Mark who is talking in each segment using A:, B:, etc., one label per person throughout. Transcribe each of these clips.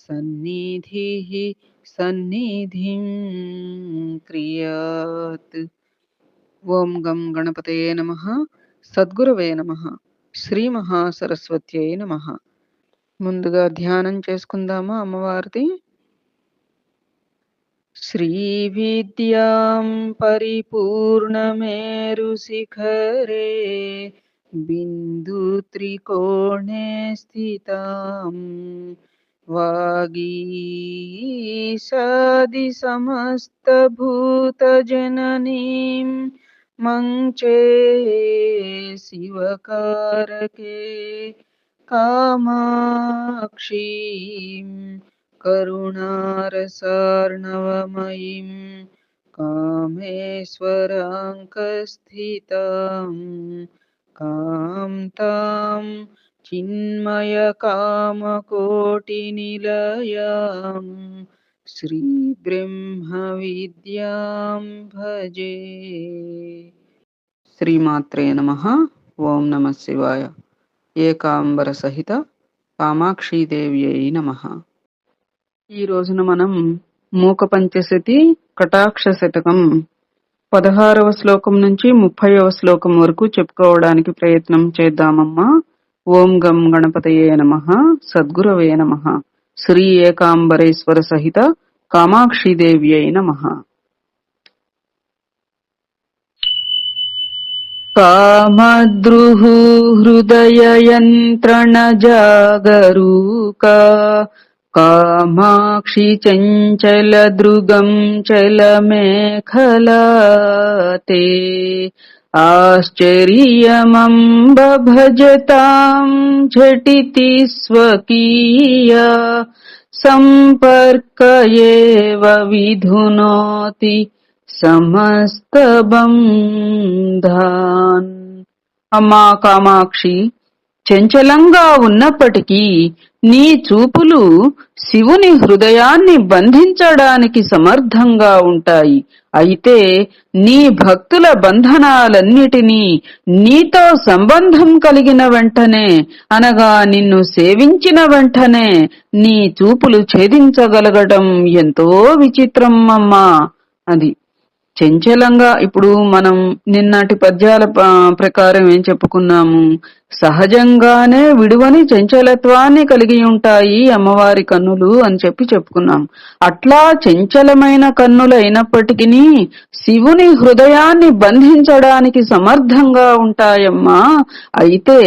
A: सन्निधिः సన్నిధిం క్రియాత్ ఓం గం గణపతయే నమ సద్గురవే నమ శ్రీ మహాసరస్వత్యై నమ ముందుగా ధ్యానం చేసుకుందామా అమ్మవారిది శ్రీ విద్యాం పరిపూర్ణమేరు శిఖరే బిందు త్రికోణే స్థితాం वागीशादिसमस्तभूतजननीं मञ्चे शिवकारके कामाक्षीं करुणारसार्णवमयीं कामेश्वराङ्कस्थितां చిన్మయ కామకోటి నిలయం శ్రీ బ్రహ్మ విద్యాం భజే శ్రీమాత్రే నమ ఓం నమ శివాయ ఏకాంబర సహిత కామాక్షీదేవ్యై నమ। ఈ రోజున మనం మూక పంచశతి కటాక్ష శతకం పదహారవ శ్లోకం నుంచి ముప్పైవ శ్లోకం వరకు చెప్పుకోవడానికి ప్రయత్నం చేద్దామమ్మా. ఓం గం గణపతయే నమ సద్గురవే నమ శ్రీ ఏకాంబరేశ్వర సహిత కామాక్షీదేవి అయి నమ. కామద్రుః హృదయయంత్రణ జాగరూకా కామాక్షి చంచల దృగం చలమేఖలా తే ఆశ్చర్యమంబ భజతాం ఝటితి స్వకీయ సంపర్క విధునోతి సమస్తబంధాన్ అమ్మా కామాక్షి చంచలంగా ఉన్నప్పటికీ నీ చూపులు శివుని హృదయాన్ని బంధించడానికి సమర్థంగా ఉంటాయి. అయితే నీ భక్తుల బంధనాలన్నిటినీ నీతో సంబంధం కలిగిన వెంటనే అనగా నిన్ను సేవించిన వెంటనే నీ చూపులు ఛేదించగలగటం ఎంతో విచిత్రం అమ్మా అది. చంచలంగా ఇప్పుడు మనం నిన్నటి పద్యాల ప్రకారం ఏం చెప్పుకున్నాము? సహజంగానే విడువని చంచలత్వాన్ని కలిగి ఉంటాయి అమ్మవారి కన్నులు అని చెప్పి చెప్పుకున్నాం. అట్లా చంచలమైన కన్నులు అయినప్పటికీ శివుని హృదయాన్ని బంధించడానికి సమర్థంగా ఉంటాయమ్మా. అయితే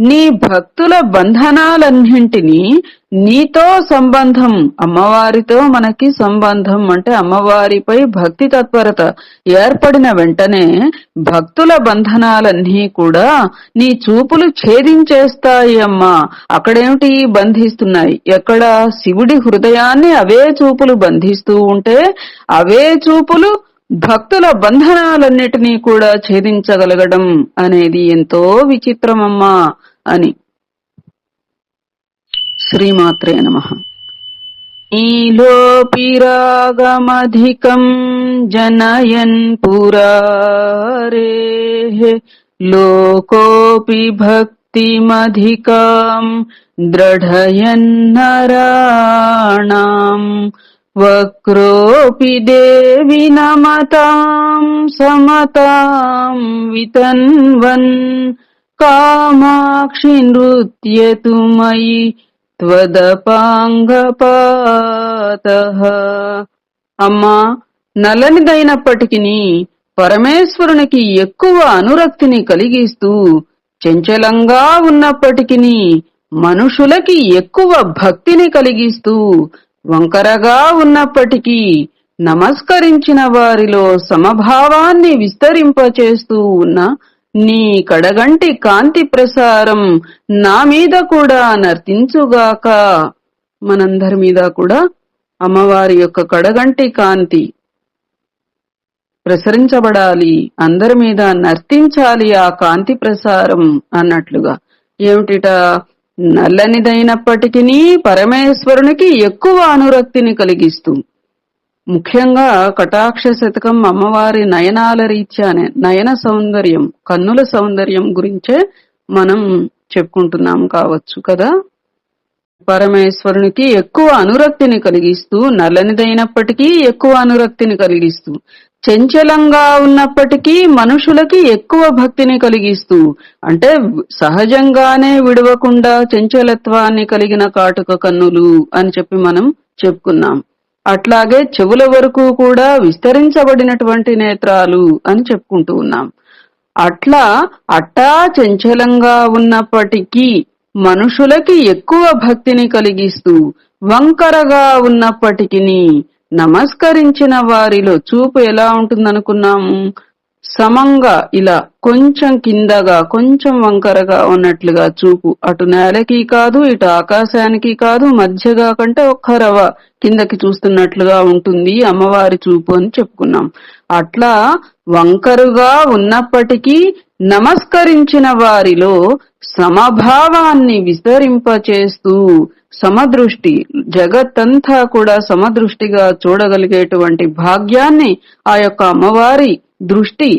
A: నీ భక్తుల బంధనాలన్నింటినీ నీతో సంబంధం అమ్మవారితో మనకి సంబంధం అంటే అమ్మవారిపై భక్తి తత్పరత ఏర్పడిన వెంటనే భక్తుల బంధనాలన్నీ కూడా నీ చూపులు ఛేదించేస్తాయి అమ్మా. అక్కడేమిటి బంధిస్తున్నాయి? ఎక్కడ? శివుడి హృదయాన్ని అవే చూపులు బంధిస్తూ ఉంటే అవే చూపులు భక్తుల బంధనాలన్నిటినీ కూడా ఛేదించగలగడం అనేది ఎంతో విచిత్రమమ్మా అని. శ్రీమాత్రే నమ. నీలోపిరాగమధికం జనయన్ పురారేః లోకోపి భక్తిమధికాం దృఢయన్నరాణాం వక్రోపి దేవి నమతాం సమతాం వితన్వన్ కామాక్షి నృత్యతు మయి త్వదపాంగపాత. అమ్మా నల్లనిదైనప్పటికీ పరమేశ్వరునికి ఎక్కువ అనురక్తిని కలిగిస్తూ చంచలంగా ఉన్నప్పటికీ మనుషులకి ఎక్కువ భక్తిని కలిగిస్తూ వంకరగా ఉన్నప్పటికీ నమస్కరించిన వారిలో సమభావాన్ని విస్తరింపచేస్తూ ఉన్న నీ కడగంటి కాంతి ప్రసారం నా మీద కూడా నర్తించుగాక. మనందరి మీద కూడా అమ్మవారి యొక్క కడగంటి కాంతి ప్రసరించబడాలి. అందరి మీద నర్తించాలి ఆ కాంతి ప్రసారం అన్నట్లుగా. ఏమిటిట? నల్లనిదైనప్పటికీ పరమేశ్వరునికి ఎక్కువ అనురక్తిని కలిగిస్తూ ముఖ్యంగా కటాక్ష శతకం అమ్మవారి నయనాల రీత్యానే నయన సౌందర్యం కన్నుల సౌందర్యం గురించే మనం చెప్పుకుంటున్నాం కావచ్చు కదా? పరమేశ్వరునికి ఎక్కువ అనురక్తిని కలిగిస్తూ నల్లనిదైనప్పటికీ ఎక్కువ అనురక్తిని కలిగిస్తూ చంచలంగా ఉన్నప్పటికీ మనుషులకి ఎక్కువ భక్తిని కలిగిస్తూ అంటే సహజంగానే విడవకుండా చంచలత్వాన్ని కలిగిన కాటుక కన్నులు అని చెప్పి మనం చెప్పుకున్నాం. అట్లాగే చెవుల వరకు కూడా విస్తరించబడినటువంటి నేత్రాలు అని చెప్పుకుంటూ ఉన్నాం. అట్లా అట్టా చంచలంగా ఉన్నప్పటికీ మనుషులకి ఎక్కువ భక్తిని కలిగిస్తూ వంకరగా ఉన్నప్పటికీ నమస్కరించిన వారిలో చూపు ఎలా ఉంటుందనుకున్నాము? సమంగా ఇలా కొంచెం కిందగా కొంచెం వంకరగా ఉన్నట్లుగా చూపు. అటు నేలకి కాదు ఇటు ఆకాశానికి కాదు మధ్యగా కంటే ఒక్క రవ కిందకి చూస్తున్నట్లుగా ఉంటుంది అమ్మవారి చూపు అని చెప్పుకున్నాం. అట్లా వంకరుగా ఉన్నప్పటికీ నమస్కరించిన వారిలో సమభావాన్ని విస్తరింపచేస్తూ సమదృష్టి జగత్తంతా కూడా సమదృష్టిగా చూడగలిగేటువంటి భాగ్యాన్ని ఆ యొక్క అమ్మవారి దృష్టి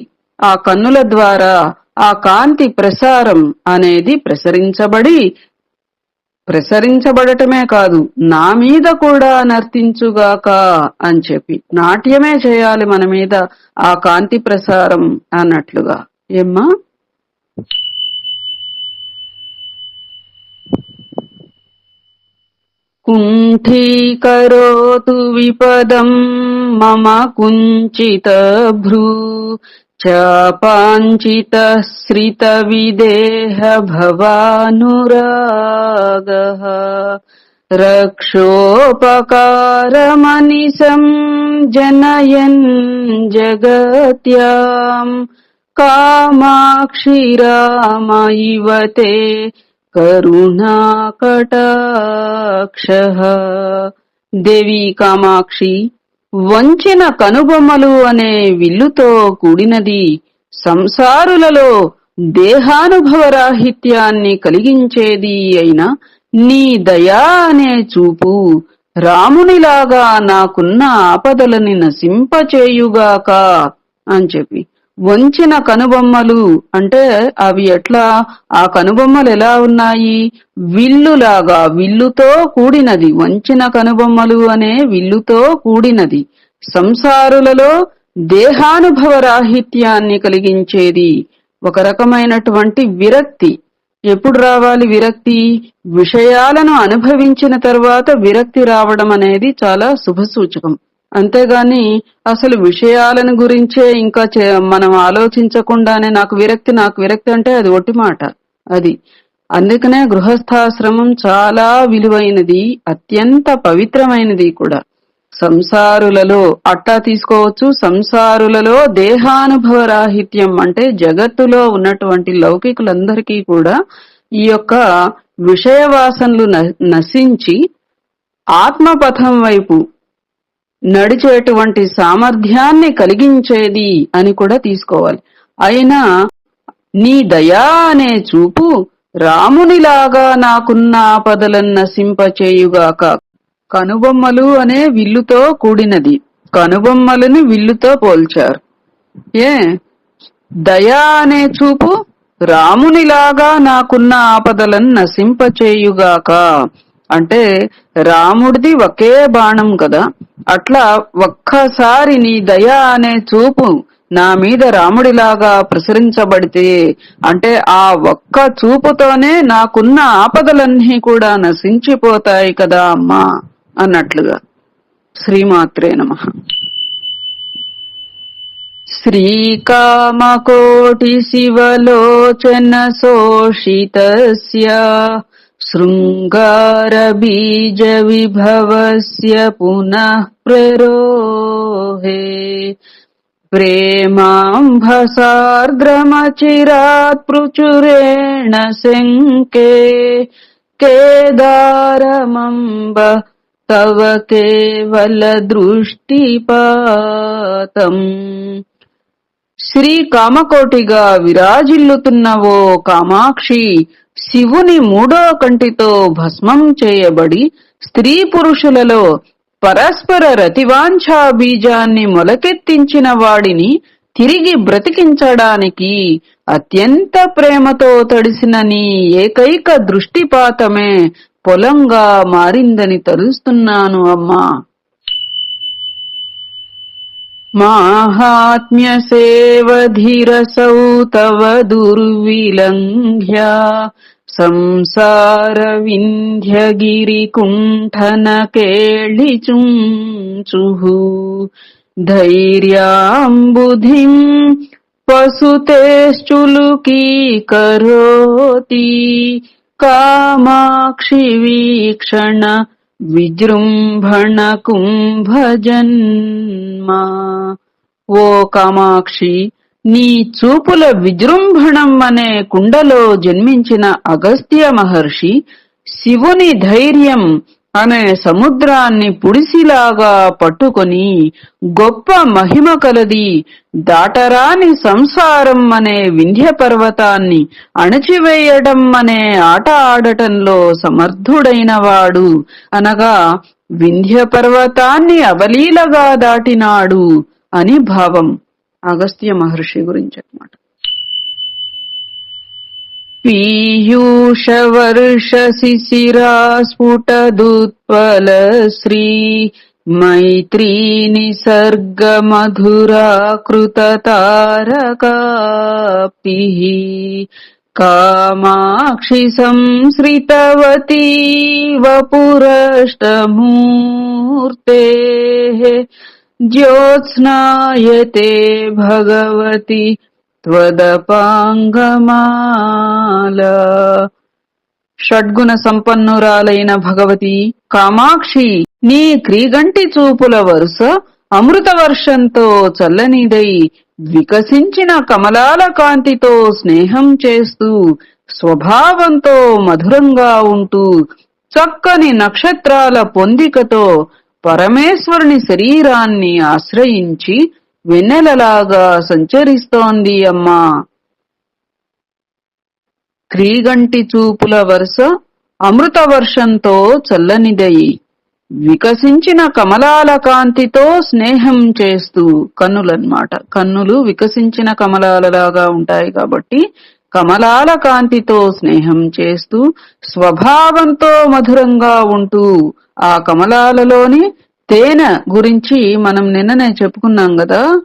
A: ఆ కన్నుల ద్వారా ఆ కాంతి ప్రసారం అనేది ప్రసరించబడి ప్రసరించబడటమే కాదు నా మీద కూడా నర్తించుగాక అని చెప్పి నాట్యమే చేయాలి మన మీద ఆ కాంతి ప్రసారం అన్నట్లుగా. ఏమ్మా? कुण्ठीकरोतु विपदम् मम कुञ्चितभ्रू चापाञ्चितश्रितविदेह भवानुरागः। रक्षोपकारमनिशम् जनयन् जगत्याम् कामाक्षि राम इव ते కరుణాకటాక్ష. దేవి కామాక్షి వంచిన కనుబొమ్మలు అనే విల్లుతో కూడినది సంసారులలో దేహానుభవరాహిత్యాన్ని కలిగించేది అయిన నీ దయా అనే చూపు రామునిలాగా నాకున్న ఆపదలని నశింపచేయుగాక అని చెప్పి. వంచిన కనుబొమ్మలు అంటే అవి ఎట్లా? ఆ కనుబొమ్మలు ఎలా ఉన్నాయి? విల్లులాగా విల్లుతో కూడినది. వంచిన కనుబొమ్మలు అనే విల్లుతో కూడినది. సంసారులలో దేహానుభవ రాహిత్యాన్ని కలిగించేది. ఒక రకమైనటువంటి విరక్తి. ఎప్పుడు రావాలి విరక్తి? విషయాలను అనుభవించిన తర్వాత విరక్తి రావడం అనేది చాలా శుభసూచకం. అంతేగాని అసలు విషయాలను గురించే ఇంకా మనం ఆలోచించకుండానే నాకు విరక్తి నాకు విరక్తి అంటే అది ఒట్టి మాట. అది. అందుకనే గృహస్థాశ్రమం చాలా విలువైనది అత్యంత పవిత్రమైనది కూడా. సంసారులలో అట్టా తీసుకోవచ్చు. సంసారులలో దేహానుభవ రాహిత్యం అంటే జగత్తులో ఉన్నటువంటి లౌకికులందరికీ కూడా ఈ యొక్క విషయ వాసనలు నశించి ఆత్మపథం వైపు నడిచేటువంటి సామర్థ్యాన్ని కలిగించేది అని కూడా తీసుకోవాలి. అయినా నీ దయా అనే చూపు రామునిలాగా నాకున్న ఆపదలను సింపచేయుగాక కనుబొమ్మలు అనే విల్లుతో కూడినది. కనుబొమ్మలను విల్లుతో పోల్చారు. ఏ? దయా అనే చూపు రామునిలాగా నాకున్న ఆపదలను నశింపచేయుగాక. అంటే రాముడిది ఒకే బాణం కదా. అట్లా ఒక్కసారి నీ దయ అనే చూపు నా మీద రాముడిలాగా ప్రసరించబడితే అంటే ఆ ఒక్క చూపుతోనే నాకున్న ఆపదలన్నీ కూడా నశించిపోతాయి కదా అమ్మా అన్నట్లుగా. శ్రీమాత్రే నమ. శ్రీకామకోటి शृङ्गारबीजविभवस्य पुनः प्ररोहे। प्रेमाम्भसार्द्रमचिरात् प्रचुरेण सङ्के केदारमम्ब तव केवलदृष्टिपातम्। శ్రీ కామకోటిగా విరాజిల్లుతున్నవో కామాక్షి శివుని మూడో కంటితో భస్మం చేయబడి స్త్రీ పురుషులలో పరస్పర రతివాంఛా బీజాన్ని మొలకెత్తించిన వాడిని తిరిగి బ్రతికించడానికి అత్యంత ప్రేమతో తడిసిన నీ ఏకైక దృష్టిపాతమే పొలంగా మారిందని తలుస్తున్నాను అమ్మా. మాహాత్మ్య సేవధిరసౌ తవ దుర్విలంఘ్య సంసార వింధ్యగిరి కుంఠన కేళిచుంచుహు ధైర్యాంబుధిం పశుతేశ్చులుకీకరోతి విజృంభణ కుంభజన్మా ఓ కామాక్షి నీ చూపుల విజృంభణం అనే కుండలో జన్మించిన అగస్త్య మహర్షి శివుని ధైర్యం అనే సముద్రాన్ని పుడిసిలాగా పట్టుకొని గొప్ప మహిమ కలది. దాటరాని సంసారం అనే వింధ్య పర్వతాన్ని అణచివేయడం అనే ఆట ఆడటంలో సమర్థుడైన వాడు అనగా వింధ్య పర్వతాన్ని అవలీలగా దాటినాడు అని భావం. అగస్త్య మహర్షి గురించి అన్నమాట. पीयूषवर्षशिशिरा स्फुटदुत्पलश्री कृततारकापिः कामाक्षि संसृतवती वपुरष्टमूर्तेः ज्योत्स्नायते भगवती త్వదపాంగమాల. షడ్గుణ సంపన్నురాలైన భగవతి కామాక్షి నీ క్రీగంటి చూపుల వరుస అమృత వర్షంతో చల్లనిదై వికసించిన కమలాల కాంతితో స్నేహం చేస్తూ స్వభావంతో మధురంగా ఉంటూ చక్కని నక్షత్రాల పొందికతో పరమేశ్వరుని శరీరాన్ని ఆశ్రయించి వెన్నెలలాగా సంచరిస్తోంది అమ్మా. క్రీగంటి చూపుల వరుస అమృత వర్షంతో వికసించిన కమలాల కాంతితో స్నేహం చేస్తూ కన్నులన్నమాట కన్నులు వికసించిన కమలాలలాగా ఉంటాయి కాబట్టి కమలాల కాంతితో స్నేహం చేస్తూ స్వభావంతో మధురంగా ఉంటూ ఆ కమలాలలోని తేనె గురించి మనం నిన్ననే చెప్పుకున్నాం కదా?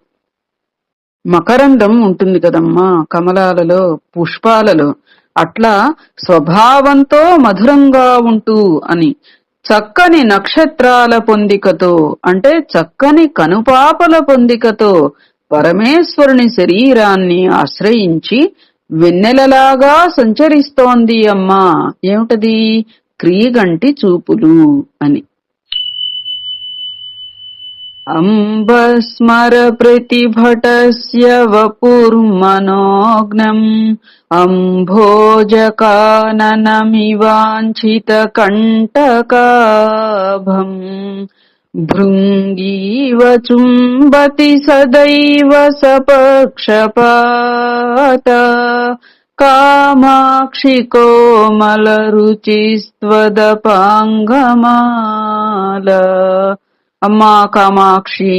A: మకరందం ఉంటుంది కదమ్మా కమలాలలో పుష్పాలలో. అట్లా స్వభావంతో మధురంగా ఉంటూ అని. చక్కని నక్షత్రాల పొందికతో అంటే చక్కని కనుపాపల పొందికతో పరమేశ్వరుని శరీరాన్ని ఆశ్రయించి వెన్నెలలాగా సంచరిస్తోంది అమ్మా. ఏమిటది? క్రీగంటి చూపులు అని. अम्बस्मरप्रतिभटस्य वपुर्मनोऽग्नम् अम्भोजकाननमिवाञ्छितकण्टकाभम् भृङ्गीव चुम्बति सदैव सपक्षपात। कामाक्षि कोमलरुचिस्त्वदपाङ्गमाल। అమ్మా కామాక్షి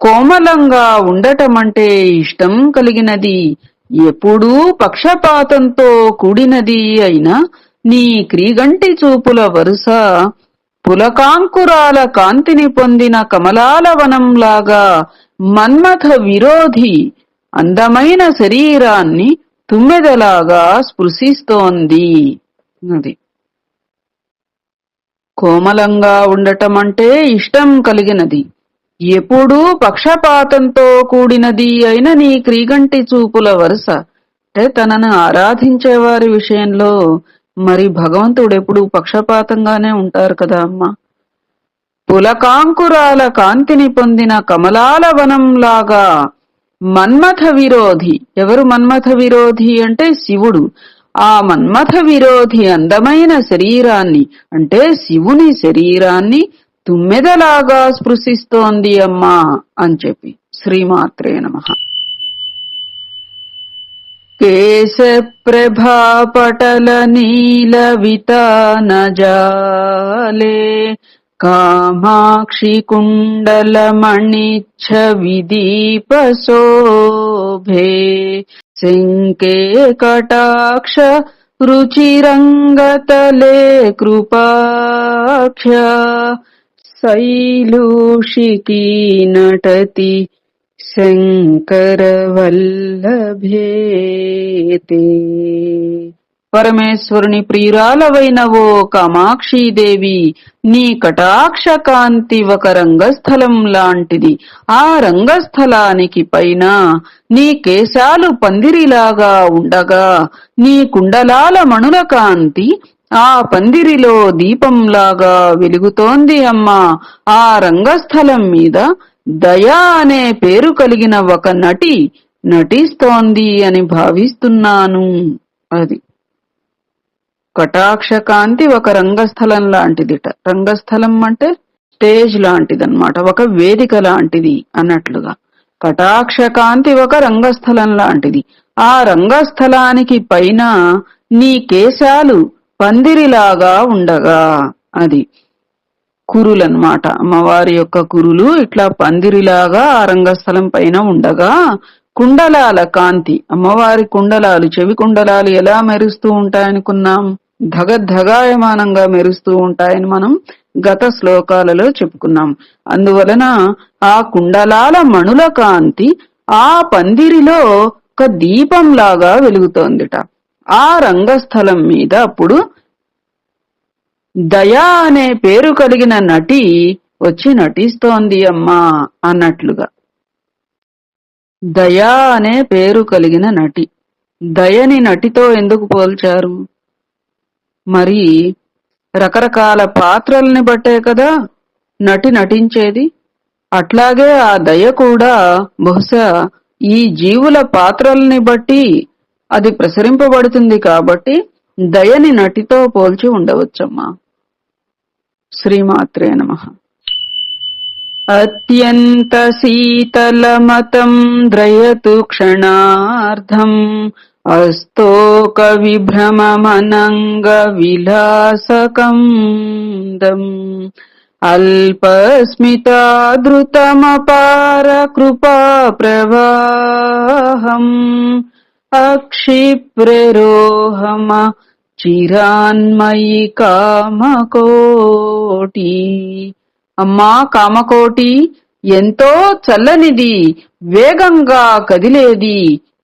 A: కోమలంగా ఉండటమంటే ఇష్టం కలిగినది. ఎప్పుడూ పక్షపాతంతో కూడినది అయినా నీ క్రీగంటి చూపుల వరుస పులకాంకురాల కాంతిని పొందిన కమలాల వనంలాగా మన్మథ విరోధి అందమైన శరీరాన్ని తుమ్మెదలాగా స్పృశిస్తోంది. అది కోమలంగా ఉండటం అంటే ఇష్టం కలిగినది. ఎప్పుడూ పక్షపాతంతో కూడినది అయిన నీ క్రీగంటి చూపుల వరుస. అంటే తనను ఆరాధించే వారి విషయంలో మరి భగవంతుడు ఎప్పుడు పక్షపాతంగానే ఉంటారు కదా అమ్మా. పులకాంకురాల కాంతిని పొందిన కమలాల వనంలాగా మన్మథ విరోధి. ఎవరు మన్మథ విరోధి అంటే శివుడు. ఆ మన్మథ విరోధి అందమైన శరీరాన్ని అంటే శివుని శరీరాన్ని తుమ్మెదలాగా స్పృశిస్తోంది అమ్మా అని చెప్పి శ్రీమాత్రే నమ. కేశప్రభాపటల నీల వితానజాలే కామాక్షి కుండలమణిచ్ఛ విదీపసో शोभे। सिंके कटाक्ष रुचिरङ्गतले कृपाक्ष। शैलूषिकी नटति शङ्करवल्लभेते పరమేశ్వరుని ప్రియురాలవైన ఓ కామాక్షీదేవి నీ కటాక్ష కాంతి ఒక రంగస్థలం లాంటిది. ఆ రంగస్థలానికి పైన నీ కేశాలు పందిరిలాగా ఉండగా నీ కుండలాల మణుల కాంతి ఆ పందిరిలో దీపంలాగా వెలుగుతోంది అమ్మా. ఆ రంగస్థలం మీద దయా అనే పేరు కలిగిన ఒక నటి నటిస్తోంది అని భావిస్తున్నాను. అది కటాక్ష కాంతి ఒక రంగస్థలం లాంటిదిట. రంగస్థలం అంటే స్టేజ్ లాంటిదన్నమాట. ఒక వేదిక లాంటిది అన్నట్లుగా. కటాక్ష కాంతి ఒక రంగస్థలం లాంటిది. ఆ రంగస్థలానికి పైన నీ కేశాలు పందిరిలాగా ఉండగా అది. కురులన్నమాట. అమ్మవారి యొక్క కురులు ఇట్లా పందిరిలాగా ఆ రంగస్థలం పైన ఉండగా కుండలాల కాంతి. అమ్మవారి కుండలాలు చెవి కుండలాలు ఎలా మెరుస్తూ ఉంటాయనుకున్నాం? ధగధగాయమానంగా మెరుస్తూ ఉంటాయని మనం గత శ్లోకాలలో చెప్పుకున్నాం. అందువలన ఆ కుండలాల మణుల కాంతి ఆ పందిరిలో ఒక దీపంలాగా వెలుగుతోందిట. ఆ రంగస్థలం మీద అప్పుడు దయా అనే పేరు కలిగిన నటి వచ్చి నటిస్తోంది అమ్మా అన్నట్లుగా. దయా అనే పేరు కలిగిన నటి. దయని నటితో ఎందుకు పోల్చారు? మరి రకరకాల పాత్రల్ని బట్టే కదా నటి నటించేది. అట్లాగే ఆ దయ కూడా బహుశా ఈ జీవుల పాత్రల్ని బట్టి అది ప్రసరింపబడుతుంది కాబట్టి దయని నటితో పోల్చి ఉండవచ్చమ్మా. శ్రీమాత్రే నమ. అత్యంత శీతలమతం ద్రయతు క్షణార్థం అస్తోక విభ్రమమనంగ విలాసకందం అల్పస్మితాదృతమపార కృపా ప్రవాహం అక్షిప్రరోహమ చిరాన్మయి కామకోటి అమ్మా కామకోటి ఎంతో చల్లనిది వేగంగా కదిలేది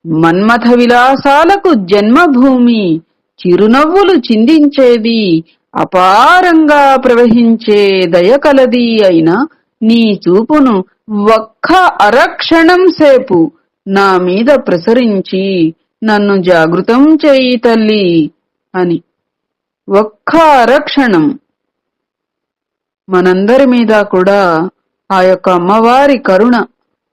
A: మన్మథ విలాసాలకు జన్మభూమి చిరునవ్వులు చిందించేది అపారంగా ప్రవహించే దయకలది అయిన నీ చూపును ఒక్క అరక్షణం సేపు నా మీద ప్రసరించి నన్ను జాగృతం చేయి తల్లి అని. ఒక్క అరక్షణం. మనందరి మీద కూడా ఆ యొక్క అమ్మవారి కరుణ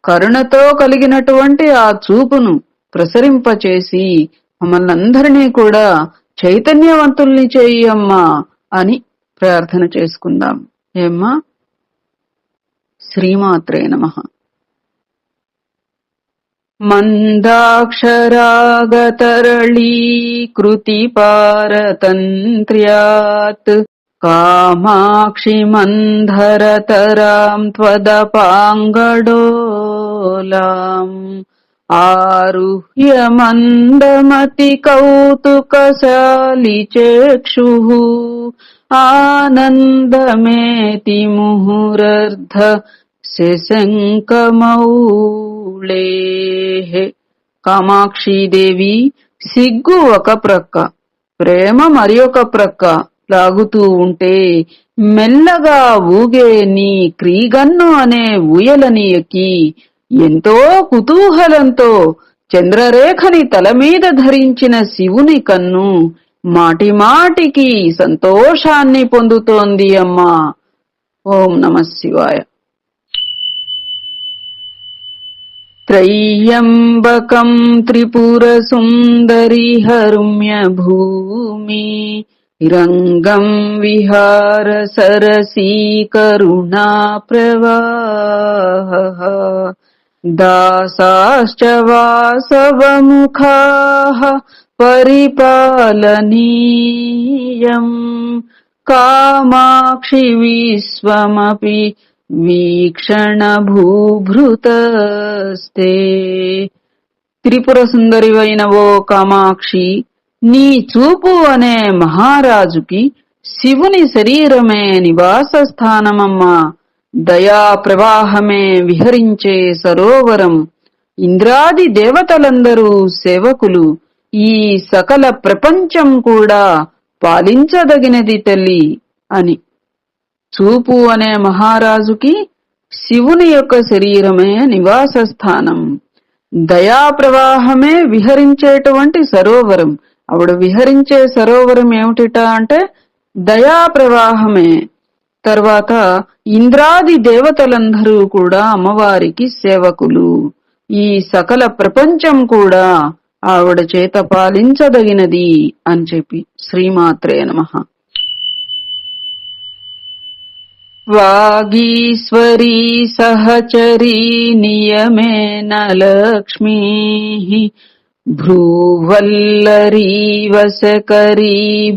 A: కరుణతో కలిగినటువంటి ఆ చూపును ప్రసరింపచేసి మమ్మల్ని అందరినీ కూడా చైతన్యవంతుల్ని చేయమ్మా అని ప్రార్థన చేసుకుందాం. ఏమ్మా? శ్రీమాత్రే నమ. మందాక్షరాగతరళీకృతి పారతంత్ర్యాత్ కామాక్షి ఆరుహ్య మందమతి కౌతుకశాలి చక్షు ఆనందమేతి ముహురర్ధ శశంకమౌళే. కామాక్షీదేవి సిగ్గు ఒక ప్రక్క ప్రేమ మరి ఒక ప్రక్క. లాగుతూ ఉంటే మెల్లగా ఊగే నీ క్రీగన్ను అనే ఉయలని ఎక్కి ఎంతో కుతూహలంతో చంద్రరేఖని తలమీద ధరించిన శివుని కన్ను మాటిమాటికి సంతోషాన్ని పొందుతోంది అమ్మా. ఓం నమ శివాయ. త్రయ్యంబకం త్రిపురసుందరి హరుమ్య భూమి రంగం విహార సరసీ కరుణా ప్రవాహ దాసాశ్చ వాసవముఖాః పరిపాలనీయం. కామాక్షి విశ్వమపి వీక్షణ భూభృతస్తే. త్రిపుర సుందరివైన ఓ కామాక్షి నీ చూపు అనే మహారాజుకి శివుని శరీరమే నివాస స్థానమమ్మా దయా ప్రవాహమే విహరించే సరోవరం. ఇంద్రాది దేవతలందరూ సేవకులు. ఈ సకల ప్రపంచం కూడా పాలించదగినది తల్లి అని. చూపు అనే మహారాజుకి శివుని యొక్క శరీరమే నివాస స్థానం దయా ప్రవాహమే విహరించేటువంటి సరోవరం. ఆవిడ విహరించే సరోవరం ఏమిటిట అంటే దయా ప్రవాహమే తర్వాత ఇంద్రాది దేవతలందరూ కూడా అమ్మవారికి సేవకులు. ఈ సకల ప్రపంచం కూడా ఆవిడ చేత పాలించదగినది అని చెప్పి శ్రీమాత్రే నమః. వాగీశ్వరీ సహచరీ నియమేన లక్ష్మీ భ్రూవల్లరీ వసకరీ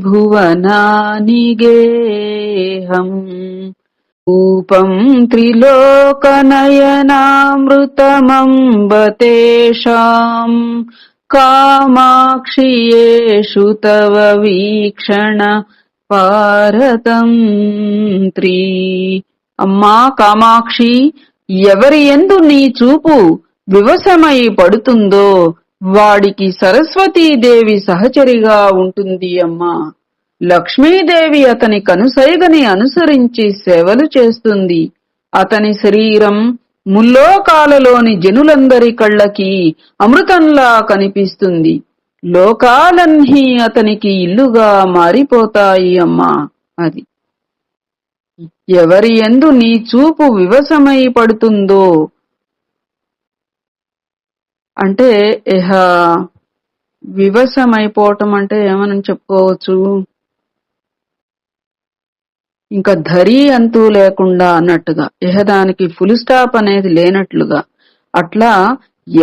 A: రూపం త్రిలోకనయనామృతమంబతేషాం. కామాక్షియేషు తవ వీక్షణ పారతంత్రి అమ్మా కామాక్షి ఎవరి ఎందు నీ చూపు వివసమై పడుతుందో వాడికి సరస్వతీదేవి సహచరిగా ఉంటుంది అమ్మా. లక్ష్మీదేవి అతని కనుసైగని అనుసరించి సేవలు చేస్తుంది. అతని శరీరం ముల్లోకాలలోని జనులందరి కళ్ళకి అమృతంలా కనిపిస్తుంది. లోకాలన్నీ అతనికి ఇల్లుగా మారిపోతాయి అమ్మా అది. ఎవరి ఎందు నీ చూపు వివసమై పడుతుందో? అంటే ఇహ వివసమైపోవటం అంటే ఏమని చెప్పుకోవచ్చు? ఇంకా ధరి అంతూ లేకుండా అన్నట్టుగా ఇహదానికి ఫుల్ స్టాప్ అనేది లేనట్లుగా. అట్లా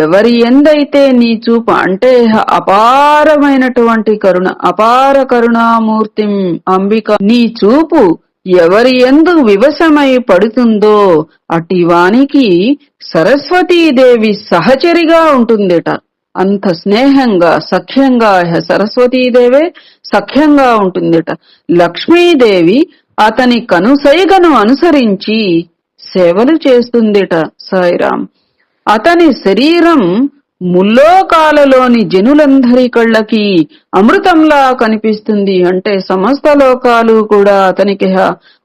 A: ఎవరి ఎందైతే నీ చూపు అంటే అపారమైనటువంటి కరుణ అపార కరుణామూర్తి అంబిక నీ చూపు ఎవరి ఎందు వివశమై పడుతుందో అటి వానికి సరస్వతీదేవి సహచరిగా ఉంటుందిట. అంత స్నేహంగా సఖ్యంగా సరస్వతీదేవే సఖ్యంగా ఉంటుందిట. లక్ష్మీదేవి అతని కనుసైగను అనుసరించి సేవలు చేస్తుందిట సాయిరాం. అతని శరీరం ముల్లోకాలలోని జనులందరి కళ్ళకి అమృతంలా కనిపిస్తుంది. అంటే సమస్త లోకాలు కూడా అతనికి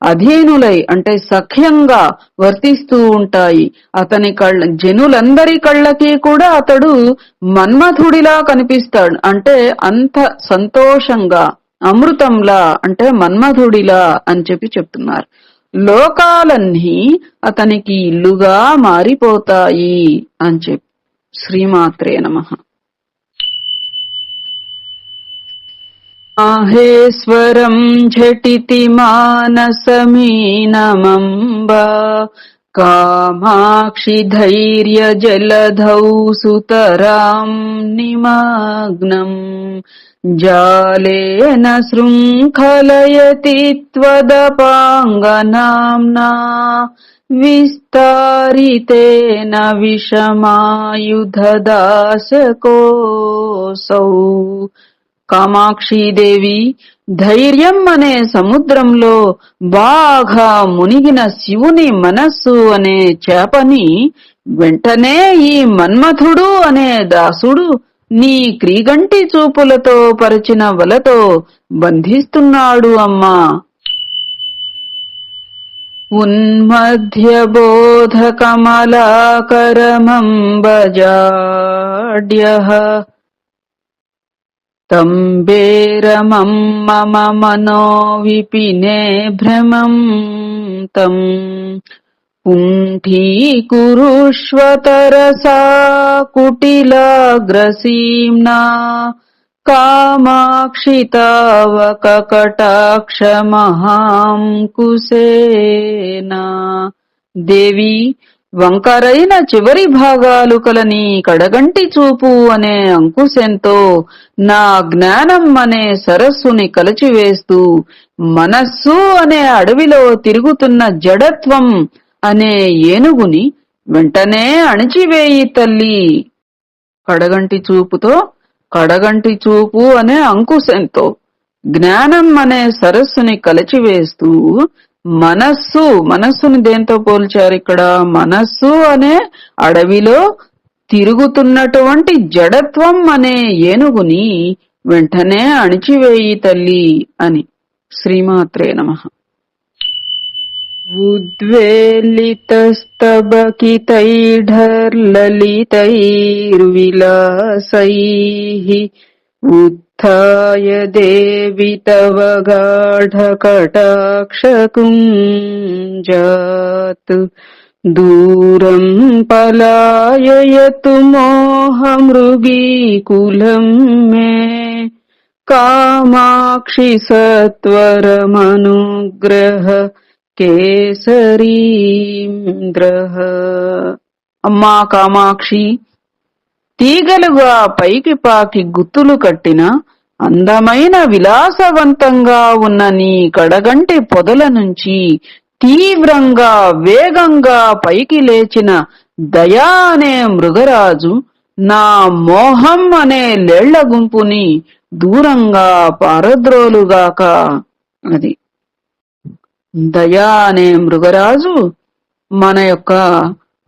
A: అధీనులై అంటే సఖ్యంగా వర్తిస్తూ ఉంటాయి. అతని కళ్ళ జనులందరి కళ్ళకి కూడా అతడు మన్మథుడిలా కనిపిస్తాడు. అంటే అంత సంతోషంగా అమృతంలా అంటే మన్మధుడిలా అని చెప్పి చెప్తున్నారు. లోకాలన్నీ అతనికి ఇల్లుగా మారిపోతాయి అని చెప్పి. శ్రీమాత్రే నమ. మాహేశ్వరం ఝటితి మానసమీనమంబ కామాక్షి ధైర్య జలధౌ సుతరాం నిమగ్నం. జాలేన శృంఖలయతి త్వదపాంగనాంనా విస్తారితేన విషమాయుధదాశకోసౌ. కామాక్షీదేవి ధైర్యం అనే సముద్రంలో బాగా మునిగిన శివుని మనస్సు అనే చేపని వెంటనే ఈ మన్మథుడు అనే దాసుడు నీ క్రీగంటి చూపులతో పరిచిన వలతో బంధిస్తున్నాడు అమ్మా उन्मध्यबोधकमलाकरमम्बजाड्यः तम्बेरमं मम मनो विपिने भ्रमम् तम् कुण्ठीकुरुष्वतरसा कुटिलाग्रसीम्ना కామాక్షితావకకటాక్షమహాంకుశేనా దేవి వంకరైన చివరి భాగాలు కల నీ కడగంటి చూపు అనే అంకుశంతో నా జ్ఞానం అనే సరస్సుని కలచివేస్తూ మనస్సు అనే అడవిలో తిరుగుతున్న జడత్వం అనే ఏనుగుని వెంటనే అణిచివేయి తల్లి. కడగంటి చూపుతో కడగంటి చూపు అనే అంకుశంతో జ్ఞానం అనే సరస్సుని కలచివేస్తూ మనస్సు మనస్సుని దేంతో పోల్చారు ఇక్కడ? మనస్సు అనే అడవిలో తిరుగుతున్నటువంటి జడత్వం అనే ఏనుగుని వెంటనే అణిచివేయి తల్లి అని. శ్రీమాత్రే నమ. उद्वेलितस्तबकितैढर्ललितैर्विलासैः उत्थाय देवि तव गाढकटाक्षकुञ्जात्। दूरम् पलाययतु मोहमृगीकुलम् मे। कामाक्षि सत्वरमनुग्रह కేసరీంద్రహ అమ్మా కామాక్షి తీగలుగా పైకి పాకి గుత్తులు కట్టిన అందమైన విలాసవంతంగా ఉన్న నీ కడగంటి పొదల నుంచి తీవ్రంగా వేగంగా పైకి లేచిన దయా అనే మృగరాజు నా మోహం అనే లేళ్ళ గుంపుని దూరంగా పారద్రోలుగాక. అది దయా అనే మృగరాజు మన యొక్క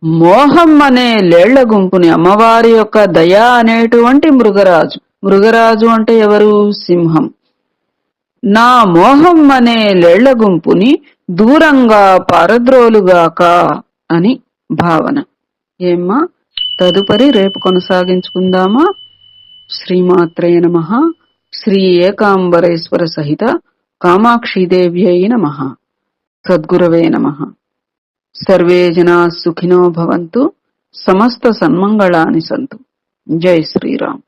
A: మోహం అనే లేళ్ళ గుంపుని అమ్మవారి యొక్క దయా అనేటువంటి మృగరాజు. మృగరాజు అంటే ఎవరు? సింహం. నా మోహం అనే లేళ్ళ గుంపుని దూరంగా పారద్రోలుగాక అని భావన. ఏమ్మా? తదుపరి రేపు కొనసాగించుకుందామా? శ్రీమాత్రే నమ. శ్రీ ఏకాంబరేశ్వర సహిత కామాక్షీదేవ్యై నమ. సద్గురవే నమ. సర్వే జనా సుఖినో భవంతు సమస్త సన్మంగళాని సంతు. జై శ్రీరామ్.